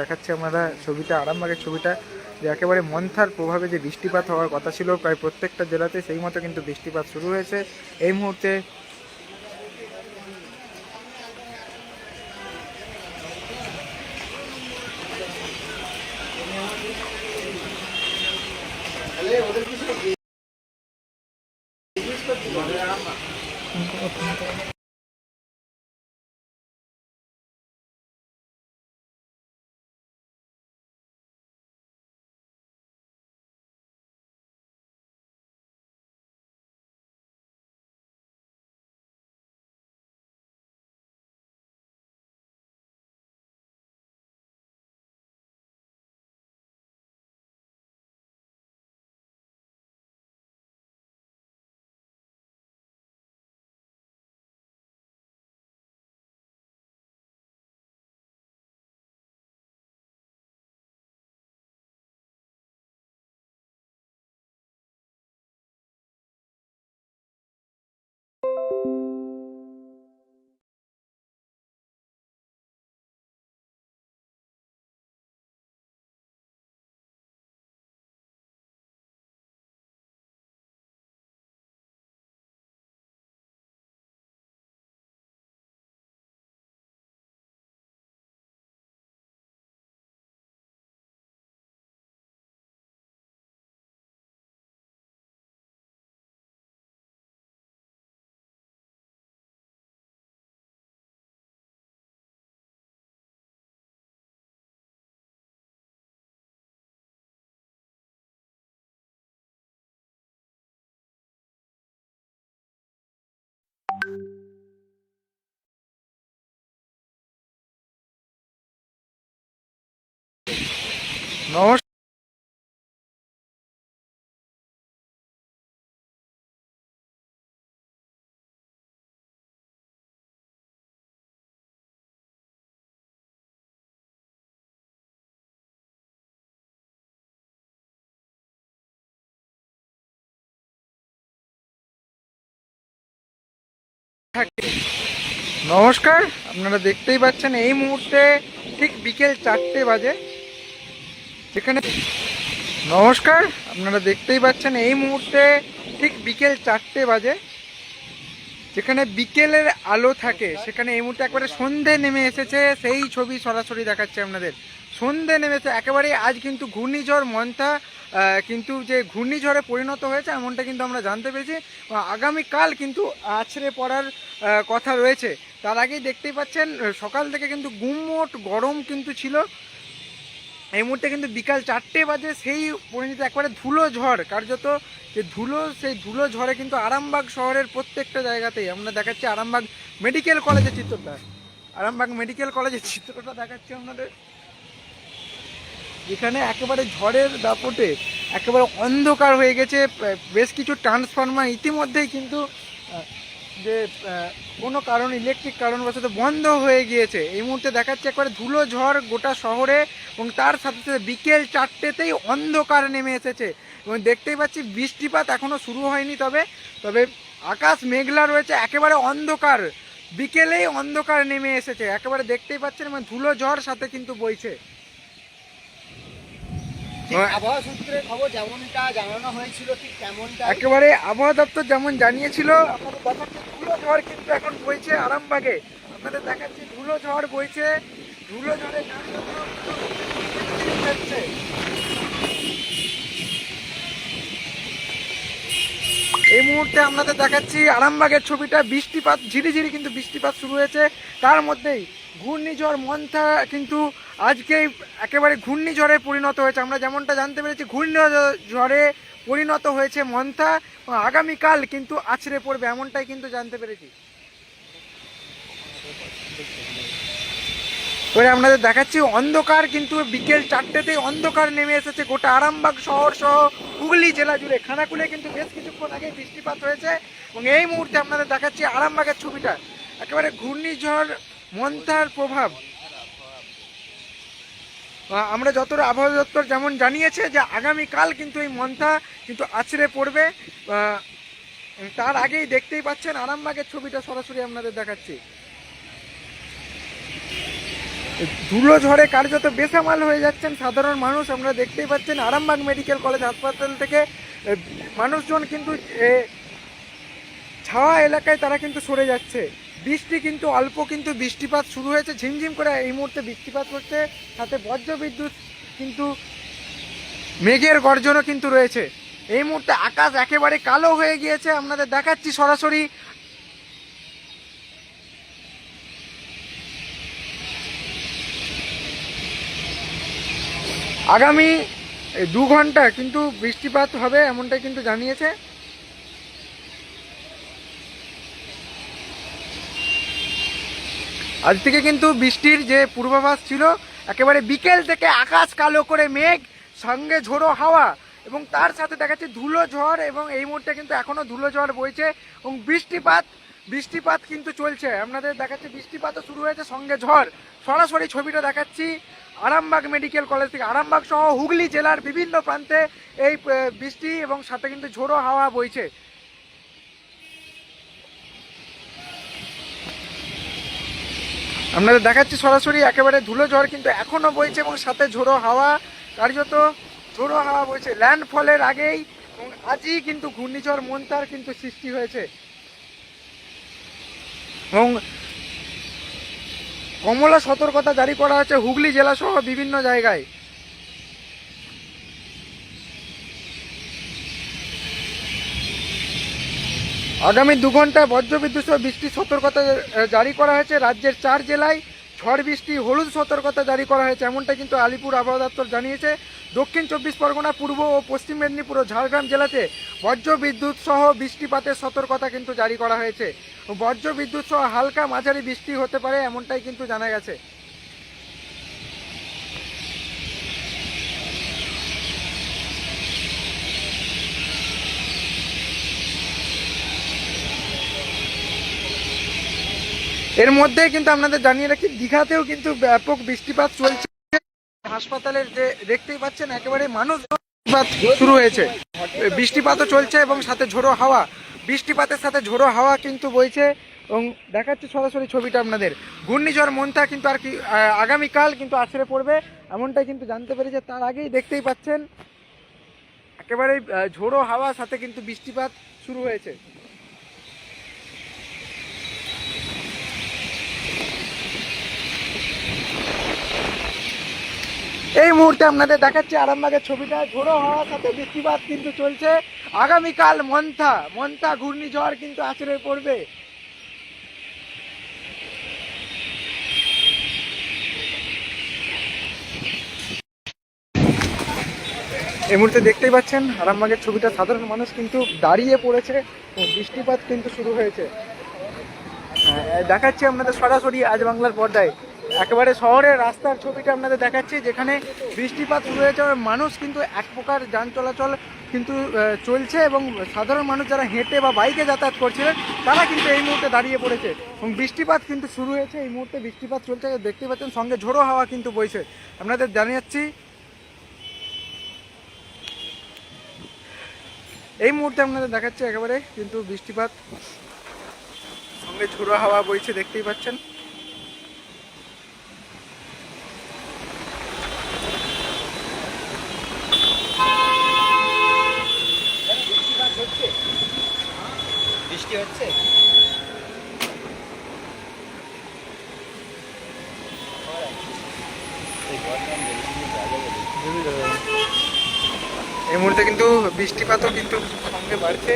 দেখাচ্ছি আমরা ছবিটা, আরামবাগের ছবিটা, যে একেবারে মন্থার প্রভাবে যে বৃষ্টিপাত হওয়ার কথা ছিল, প্রায় প্রত্যেকটা জেলাতে সেই মতো কিন্তু বৃষ্টিপাত শুরু হয়েছে। এই মুহূর্তে নমস্কার নমস্কার আপনারা দেখতেই পাচ্ছেন এই মুহূর্তে ঠিক বিকেল চারটে বাজে। যেখানে নমস্কার, আপনারা দেখতেই পাচ্ছেন এই মুহূর্তে ঠিক বিকেল চারটে বাজে। যেখানে বিকেলের আলো থাকে, সেখানে এই মুহূর্তে একবারে সন্ধে নেমে এসেছে, সেই ছবি সরাসরি দেখাচ্ছে আপনাদের। সন্ধে নেমেছে একেবারে আজ কিন্তু ঘূর্ণিঝড় মন্থা কিন্তু যে ঘূর্ণিঝড়ে পরিণত হয়েছে এমনটা কিন্তু আমরা জানতে পেরেছি। আগামীকাল কিন্তু আছড়ে পড়ার কথা রয়েছে। তার আগেই দেখতেই পাচ্ছেন সকাল থেকে কিন্তু গুমোট গরম কিন্তু ছিল। এই মুহূর্তে কিন্তু বিকাল চারটে বাজে, সেই পরিণত একবারে ধুলো ঝড়। কার্যত যে ধুলো, সেই ধুলো ঝড়ে কিন্তু আরামবাগ শহরের প্রত্যেকটা জায়গাতেই। আমরা দেখাচ্ছি আরামবাগ মেডিকেল কলেজের চিত্রটা। আরামবাগ মেডিকেল কলেজের চিত্রটা দেখাচ্ছি আপনাদের। এখানে একেবারে ঝড়ের দাপটে একেবারে অন্ধকার হয়ে গেছে। বেশ কিছু ট্রান্সফরমার ইতিমধ্যেই কিন্তু যে কোনো কারণ ইলেকট্রিক কারণবশত বন্ধ হয়ে গিয়েছে। এই মুহূর্তে দেখাচ্ছে একবারে ধুলো ঝড় গোটা শহরে এবং তার সাথে সাথে বিকেল চারটেতেই অন্ধকার নেমে এসেছে। এবং দেখতেই পাচ্ছি বৃষ্টিপাত এখনও শুরু হয়নি তবে তবে আকাশ মেঘলা রয়েছে, একেবারে অন্ধকার। বিকেলেই অন্ধকার নেমে এসেছে, একেবারে দেখতেই পাচ্ছেন এবং ধুলো ঝড় সাথে কিন্তু বইছে। আবহাওয়া সূত্রে খবর যেমনটা জানানো হয়েছিল ঠিক তেমনটা একেবারে আবহাওয়া দপ্তর যেমন জানিয়েছিল আপনাদের দেখাচ্ছে ধুলো ঝড় কিন্তু এখন বইছে আরামবাগে। আপনাদের দেখাচ্ছি ধুলো ঝড় বইছে ধুলো ঝড়ে হচ্ছে। এই মুহূর্তে আপনাদের দেখাচ্ছি আরামবাগের ছবিটা বৃষ্টিপাত ঝিরিঝিরি কিন্তু বৃষ্টিপাত শুরু হয়েছে। তার মধ্যেই ঘূর্ণিঝড় মন্থা কিন্তু আজকেই একেবারে ঘূর্ণিঝড়ে পরিণত হয়েছে। আমরা যেমনটা জানতে পেরেছি, ঘূর্ণিঝড়ে পরিণত হয়েছে মন্থা। আগামীকাল কিন্তু আছড়ে পড়বে, এমনটাই কিন্তু জানতে পেরেছি। এবারে আপনাদের দেখাচ্ছি, অন্ধকার কিন্তু বিকেল চারটেতেই অন্ধকার নেমে এসেছে। গোটা আরামবাগ শহর সহ হুগলি জেলা জুড়ে খানাকুলে কিন্তু বেশ কিছুক্ষণ আগে বৃষ্টিপাত হয়েছে। এবং এই মুহূর্তে আপনাদের দেখাচ্ছি আরামবাগের ছবিটা। একেবারে ঘূর্ণিঝড়, মন্থার প্রভাব। আমরা যতটা আবহাওয়া দপ্তর যেমন জানিয়েছে যে আগামীকাল কিন্তু এই মন্থা কিন্তু আছড়ে পড়বে। তার আগেই দেখতেই পাচ্ছেন আরামবাগের ছবিটা সরাসরি আপনাদের দেখাচ্ছি। ধুলো ঝড়ে কার্যত বেসামাল হয়ে যাচ্ছেন সাধারণ মানুষ। আমরা দেখতেই পাচ্ছেন আরামবাগ মেডিকেল কলেজ হাসপাতাল থেকে মানুষজন কিন্তু ছাওয়া এলাকায় তারা কিন্তু সরে যাচ্ছে। বৃষ্টি কিন্তু অল্প, কিন্তু বৃষ্টিপাত শুরু হয়েছে, ঝিমঝিম করে এই মুহূর্তে বৃষ্টিপাত হচ্ছে, সাথে বজ্র বিদ্যুৎ কিন্তু মেঘের গর্জনও কিন্তু রয়েছে। এই মুহূর্তে আকাশ একেবারে কালো হয়ে গিয়েছে, আপনাদের দেখাচ্ছি সরাসরি। আগামী দু ঘণ্টা কিন্তু বৃষ্টিপাত হবে, এমনটাই কিন্তু জানিয়েছে। আজ থেকে কিন্তু বৃষ্টির যে পূর্বাভাস ছিল, একেবারে বিকেল থেকে আকাশ কালো করে মেঘ, সঙ্গে ঝোড়ো হাওয়া এবং তার সাথে দেখা যাচ্ছে ধুলো ঝড় এবং এই মুহূর্তে কিন্তু এখনও ধুলো ঝড় বইছে এবং বৃষ্টিপাত বৃষ্টিপাত কিন্তু চলছে। আপনাদের দেখাচ্ছে বৃষ্টিপাতও শুরু হয়েছে, সঙ্গে ঝড়। সরাসরি ছবিটা দেখাচ্ছি। আরামবাগ মেডিকেল কলেজ থেকে আরামবাগ সহ হুগলি জেলার বিভিন্ন প্রান্তে এই বৃষ্টি এবং সাথে কিন্তু ঝোড়ো হাওয়া বইছে। আপনাদের দেখাচ্ছি সরাসরি একেবারে ধুলো ঝড়, কিন্তু এখনও বইছে এবং সাথে ঝোড়ো হাওয়া। কার্যত ঝোড়ো হাওয়া বইছে। ল্যান্ডফলের আগেই এবং আজই কিন্তু ঘূর্ণিঝড়, মন্তার কিন্তু সৃষ্টি হয়েছে। এবং কমলা সতর্কতা জারি করা হয়েছে হুগলি জেলাসহ বিভিন্ন জায়গায়। আগামী দু ঘন্টায় বজ্রবিদ্যুৎ সহ বৃষ্টির সতর্কতা জারি করা হয়েছে। রাজ্যের চার জেলায় ঝড় বৃষ্টি, হলুদ সতর্কতা জারি করা হয়েছে। এমনটা কিন্তু আলিপুর আবহাওয়া দপ্তর জানিয়েছে। দক্ষিণ চব্বিশ পরগনা, পূর্ব ও পশ্চিম মেদিনীপুর ও ঝাড়গ্রাম জেলাতে বজ্র বিদ্যুৎ সহ বৃষ্টিপাতের সতর্কতা কিন্তু জারি করা হয়েছে। বজ্র বিদ্যুৎ সহ হালকা মাঝারি বৃষ্টি হতে পারে, এমনটাই কিন্তু জানা গেছে। এর মধ্যে কিন্তু আপনাদের জানিয়ে রাখি, দীঘাতেও কিন্তু ব্যাপক বৃষ্টিপাত চলছে। হাসপাতালের যে দেখতেই পাচ্ছেন, একেবারে মানুষ শুরু হয়েছে। বৃষ্টিপাতও চলছে এবং সাথে ঝোড়ো হাওয়া। বৃষ্টিপাতের সাথে ঝোড়ো হাওয়া কিন্তু বইছে এবং দেখাচ্ছি সরাসরি ছবিটা আপনাদের। ঘূর্ণিঝড় মনটা কিন্তু আর কি আগামীকাল কিন্তু আছড়ে পড়বে, এমনটাই কিন্তু জানতে পেরেছে তার আগেই দেখতেই পাচ্ছেন একেবারে ঝোড়ো হাওয়া সাথে কিন্তু বৃষ্টিপাত শুরু হয়েছে। এই মুহূর্তে আপনাদের দেখাচ্ছি আরামবাগের ছবিটা। ঝোড়ো হওয়ার সাথে বৃষ্টিপাত কিন্তু চলছে। আগামীকাল মন্থা মন্থা ঘূর্ণিঝড় কিন্তু আছড়ে পড়বে। এই মুহূর্তে দেখতেই পাচ্ছেন, আরামবাগের ছবিটা। সাধারণ মানুষ কিন্তু দাঁড়িয়ে পড়েছে বৃষ্টিপাত কিন্তু শুরু হয়েছে। দেখাচ্ছি আপনাদের সরাসরি আজ বাংলার পর্দায়। একেবারে শহরের রাস্তার ছবিটা আপনাদের দেখাচ্ছি, যেখানে বৃষ্টিপাত শুরু হয়েছে মানুষ কিন্তু এক প্রকার যান চলাচল কিন্তু চলছে এবং সাধারণ মানুষ যারা হেঁটে বা বাইকে যাতায়াত করছিলেন তারা কিন্তু এই মুহূর্তে দাঁড়িয়ে পড়েছে। এবং বৃষ্টিপাত কিন্তু শুরু হয়েছে, এই মুহূর্তে বৃষ্টিপাত চলছে, দেখতে পাচ্ছেন সঙ্গে ঝোড়ো হাওয়া কিন্তু বইছে। আপনাদের জানিয়েছি, এই মুহূর্তে আপনাদের দেখাচ্ছে একেবারে কিন্তু বৃষ্টিপাত। সঙ্গে ঝোড়ো হাওয়া বইছে, দেখতেই পাচ্ছেন। বৃষ্টি হচ্ছে? এই মুহূর্তে কিন্তু বৃষ্টিপাতও কিন্তু সঙ্গে বাড়ছে।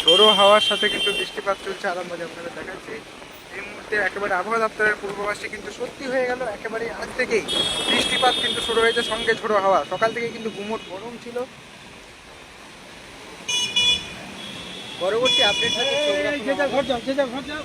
ঝোড়ো হাওয়ার সাথে কিন্তু বৃষ্টিপাত চলছে আরামবাগে আপনাদের দেখাচ্ছি। এই মুহূর্তে একেবারে আবহাওয়া দপ্তরের পূর্বাভাসটি কিন্তু সত্যি হয়ে গেল, একেবারে আজ থেকেই বৃষ্টিপাত কিন্তু শুরু হয়েছে সঙ্গে ঝোড়ো হাওয়া। সকাল থেকে কিন্তু গুমোট গরম ছিল। পরবর্তী আপডেট হচ্ছে চোখ রাখুন আমাদের।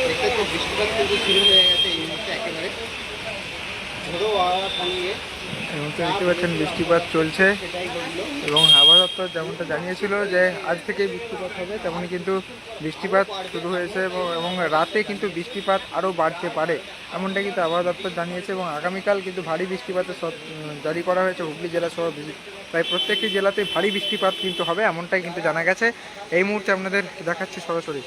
দেখতে তো বৃষ্টিপাত কিন্তু শুরু হয়ে গেছে এবং দেখতে পাচ্ছেন বৃষ্টিপাত চলছে। এবং আবহাওয়া দপ্তর যেমনটা জানিয়েছিল যে আজ থেকে বৃষ্টিপাত হবে তেমনই কিন্তু বৃষ্টিপাত শুরু হয়েছে এবং রাতে কিন্তু বৃষ্টিপাত আরও বাড়তে পারে এমনটা কিন্তু আবহাওয়া দপ্তর জানিয়েছে এবং আগামীকাল কিন্তু ভারী বৃষ্টিপাতের জারি করা হয়েছে। হুগলি জেলা সহ প্রায় প্রত্যেকটি জেলাতে ভারী বৃষ্টিপাত কিন্তু হবে, এমনটাই কিন্তু জানা গেছে। এই মুহূর্তে আপনাদের দেখাচ্ছি সরাসরি।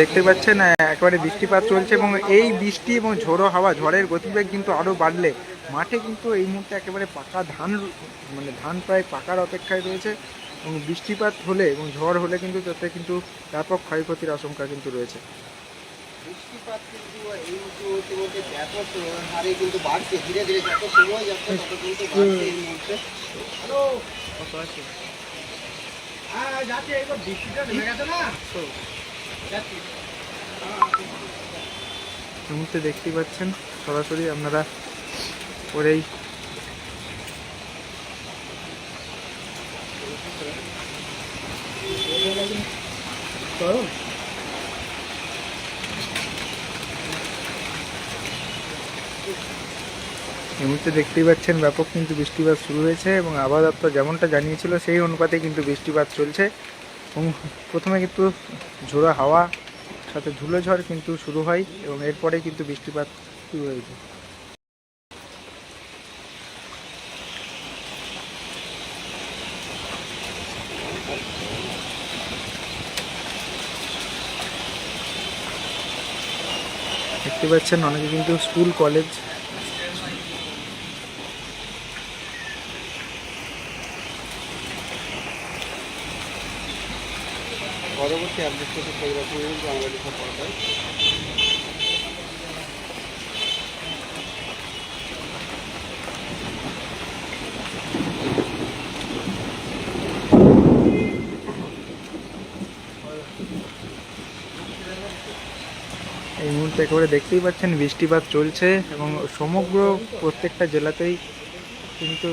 দেখতে পাচ্ছেন একেবারে বৃষ্টিপাত চলছে এবং এই বৃষ্টি এবং ঝোড়ো হাওয়া, ঝড়ের গতিবেগ কিন্তু আরও বাড়লে মাঠে কিন্তু এই মুহূর্তে একেবারে পাকা ধান মানে ধান প্রায় পাকার অপেক্ষায় রয়েছে এবং বৃষ্টিপাত হলে এবং ঝড় হলে কিন্তু তাতে কিন্তু ব্যাপক ক্ষয়ক্ষতির আশঙ্কা কিন্তু রয়েছে। বৃষ্টিপাত কিন্তু এই ব্যাপক হারে কিন্তু বাড়ছে। ধীরে ধীরে যত সময় যাচ্ছে তত কিন্তু বাড়ছে এই মুহূর্তে। হ্যালো হ্যাঁ যাচ্ছে এবার বৃষ্টিটা নেমে গেছে না? যাচ্ছি। মুহূর্তে দেখতেই পাচ্ছেন সরাসরি আপনারা ওরেই পরেই এই মুহূর্তে দেখতেই পাচ্ছেন ব্যাপক কিন্তু বৃষ্টিপাত শুরু হয়েছে এবং আবহাওয়া দপ্তর যেমনটা জানিয়েছিল, সেই অনুপাতে কিন্তু বৃষ্টিপাত চলছে। এবং প্রথমে কিন্তু ঝোড়ো হাওয়া, সাথে ধুলো ঝড় কিন্তু শুরু হয় এবং এরপরে কিন্তু বৃষ্টিপাত শুরু হয়েছে দেখতে পাচ্ছেন অনেকে কিন্তু স্কুল, কলেজ আমরা লিখা এই মুহূর্তে একেবারে দেখতেই পাচ্ছেন বৃষ্টিপাত চলছে এবং সমগ্র প্রত্যেকটা জেলাতেই কিন্তু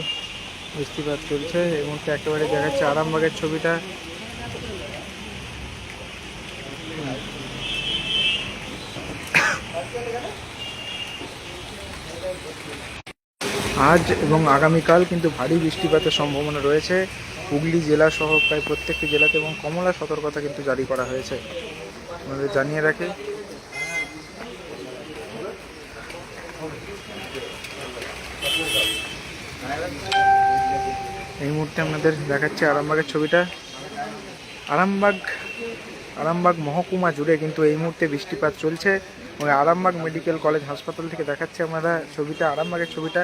বৃষ্টিপাত চলছে। এই মুহূর্তে একেবারে দেখাচ্ছে আরামবাগের ছবিটা। আজ এবং আগামীকাল কিন্তু ভারী বৃষ্টিপাতের সম্ভাবনা রয়েছে। হুগলি জেলা সহ প্রায় প্রত্যেকটি জেলাতে এবং কমলা সতর্কতা কিন্তু জারি করা হয়েছে। আমাদের জানিয়ে রাখে। এই মুহূর্তে আপনাদের দেখাচ্ছে আরামবাগের ছবিটা। আরামবাগ আরামবাগ মহকুমা জুড়ে কিন্তু এই মুহূর্তে বৃষ্টিপাত চলছে। এবং আরামবাগ মেডিকেল কলেজ হাসপাতাল থেকে দেখাচ্ছে আমরা ছবিটা, আরামবাগের ছবিটা,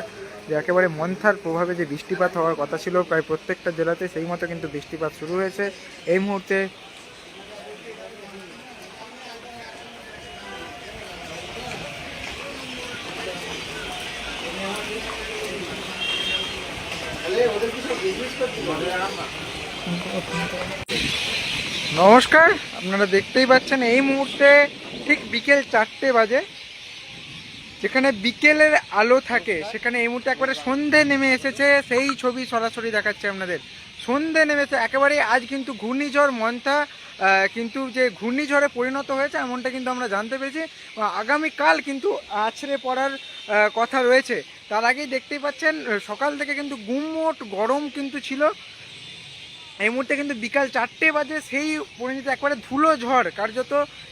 যে একেবারে মন্থার প্রভাবে যে বৃষ্টিপাত হওয়ার কথা ছিল প্রায় প্রত্যেকটা জেলাতে, সেই মতো কিন্তু বৃষ্টিপাত শুরু হয়েছে। এই মুহূর্তে নমস্কার, আপনারা দেখতেই পাচ্ছেন এই মুহূর্তে ঠিক বিকেল চারটে বাজে। যেখানে বিকেলের আলো থাকে, সেখানে এই মুহূর্তে একবারে সন্ধে নেমে এসেছে। সেই ছবি সরাসরি দেখাচ্ছে আপনাদের। সন্ধে নেমেছে একেবারে আজ কিন্তু ঘূর্ণিঝড় মন্থা কিন্তু যে ঘূর্ণিঝড়ে পরিণত হয়েছে এমনটা কিন্তু আমরা জানতে পেরেছি। আগামীকাল কিন্তু আছড়ে পড়ার কথা রয়েছে। তার আগেই দেখতেই পাচ্ছেন সকাল থেকে কিন্তু গুমোট গরম কিন্তু ছিল। এই মুহূর্তে কিন্তু বিকাল চারটে বাজে, সেই পরিণত একবারে ধুলো ঝড়। কার্যত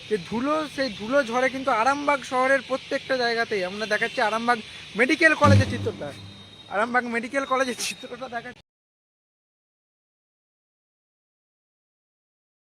যে ধুলো, সেই ধুলো ঝড়ে কিন্তু আরামবাগ শহরের প্রত্যেকটা জায়গাতেই। আমরা দেখাচ্ছি আরামবাগ মেডিকেল কলেজের চিত্রটা। আরামবাগ মেডিকেল কলেজের চিত্রটা দেখাচ্ছি।